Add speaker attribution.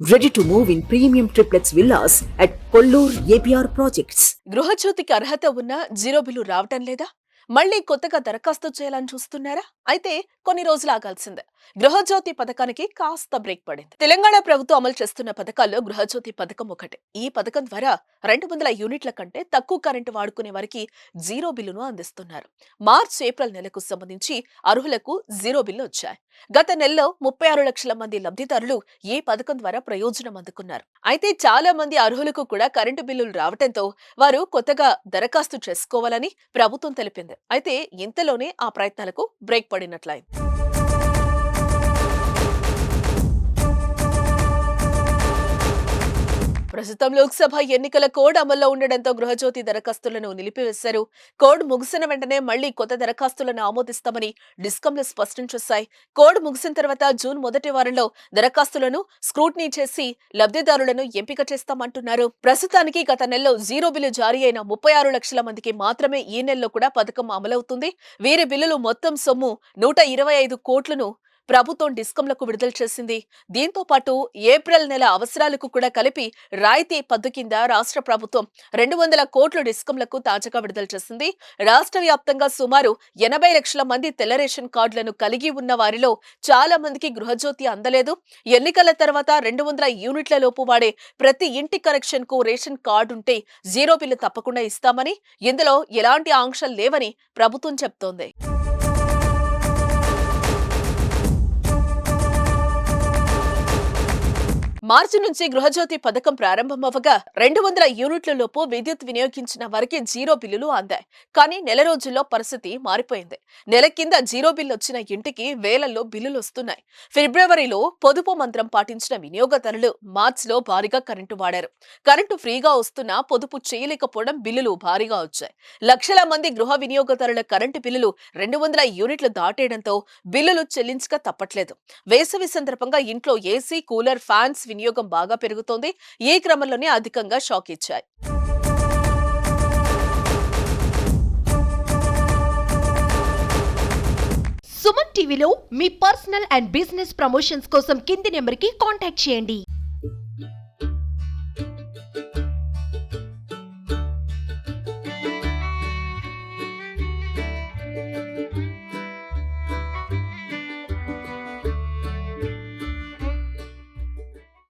Speaker 1: Ready to move in premium triplex villas at Kollur APR projects
Speaker 2: గృహజ్యోతికి అర్హత ఉన్న zero bill రావటం లేదా? మళ్ళీ కొత్తగా దరఖాస్తు చేయాలని చూస్తున్నారా? అయితే కొన్ని రోజులు ఆగాల్సిందే. గృహజ్యోతి పథకానికి కాస్త బ్రేక్ పడింది. తెలంగాణ ప్రభుత్వం అమలు చేస్తున్న పథకాల్లో గృహజ్యోతి పథకం ఒకటి. ఈ పథకం ద్వారా రెండు వందల యూనిట్ల కంటే తక్కువ కరెంటు వాడుకునే వారికి జీరో బిల్లును అందిస్తున్నారు. మార్చ్ ఏప్రిల్ నెలకు సంబంధించి అర్హులకు జీరో బిల్లు వచ్చాయి. గత నెలలో ముప్పై ఆరు లక్షల మంది లబ్ధిదారులు ఈ పథకం ద్వారా ప్రయోజనం అందుకున్నారు. అయితే చాలా మంది అర్హులకు కూడా కరెంటు బిల్లులు రావడంతో వారు కొత్తగా దరఖాస్తు చేసుకోవాలని ప్రభుత్వం తెలిపింది. అయితే ఇంతలోనే ఆ ప్రయత్నాలకు బ్రేక్ పడినట్లయింది. ప్రస్తుతం లోక్సభ ఎన్నికల కోడ్ అమల్లో ఉండడంతో గృహజ్యోతి దరఖాస్తులను నిలిపివేశారు. కోడ్ ముగిసిన వెంటనే మళ్ళీ కొత్త దరఖాస్తులను ఆమోదిస్తామని డిస్కంలు స్పష్టం చేశాయి. కోడ్ ముగిసిన తర్వాత జూన్ మొదటి వారంలో దరఖాస్తులను స్క్రూట్నీ చేసి లబ్ధిదారులను ఎంపిక చేస్తామంటున్నారు. ప్రస్తుతానికి గత నెలలో జీరో బిల్లు జారీ అయిన ముప్పై ఆరు లక్షల మందికి మాత్రమే ఈ నెలలో కూడా పథకం అమలవుతుంది. వీరి బిల్లులు మొత్తం సొమ్ము నూట ఇరవై ఐదు కోట్లను ప్రభుత్వం డిస్కంలకు విడుదల చేసింది. దీంతో పాటు ఏప్రిల్ నెల అవసరాలకు కూడా కలిపి రాయితీ పద్దు కింద రాష్ట్ర ప్రభుత్వం రెండు వందల కోట్ల డిస్కంలకు తాజాగా విడుదల చేసింది. రాష్ట్ర వ్యాప్తంగా సుమారు ఎనభై లక్షల మంది తెల్ల రేషన్ కార్డులను కలిగి ఉన్న వారిలో చాలా మందికి గృహజ్యోతి అందలేదు. ఎన్నికల తర్వాత రెండు వందల యూనిట్ల లోపు వాడే ప్రతి ఇంటి కనెక్షన్కు రేషన్ కార్డు ఉంటే జీరో బిల్లు తప్పకుండా ఇస్తామని ఇందులో ఎలాంటి ఆంక్షలు లేవని ప్రభుత్వం చెప్తోంది. మార్చి నుంచి గృహజ్యోతి పథకం ప్రారంభమవగా రెండు వందల యూనిట్ల లోపు విద్యుత్ వినియోగించిన వారికి జీరో బిల్లులు అందాయి. కానీ నెల రోజుల్లో పరిస్థితి మారిపోయింది. నెల కింద జీరో బిల్లు వచ్చిన ఇంటికి వేలల్లో బిల్లులు వస్తున్నాయి. ఫిబ్రవరిలో పొదుపు మంత్రం పాటించిన వినియోగదారులు మార్చిలో భారీగా కరెంటు వాడారు. కరెంటు ఫ్రీగా వస్తున్నా పొదుపు చేయలేకపోవడం బిల్లులు భారీగా వచ్చాయి. లక్షల మంది గృహ వినియోగదారుల కరెంటు బిల్లులు రెండు వందల యూనిట్లు దాటేయడంతో బిల్లులు చెల్లించక తప్పట్లేదు. వేసవి సందర్భంగా ఇంట్లో ఏసీ కూలర్ ఫ్యాన్స్ వినియోగం బాగా పెరుగుతోంది. ఈ క్రమంలోనే అధికంగా షాక్ ఇచ్చాయి.
Speaker 3: సుమన్ టీవీలో మీ పర్సనల్ అండ్ బిజినెస్ ప్రమోషన్స్ కోసం కింది నెంబర్కి కాంటాక్ట్ చేయండి.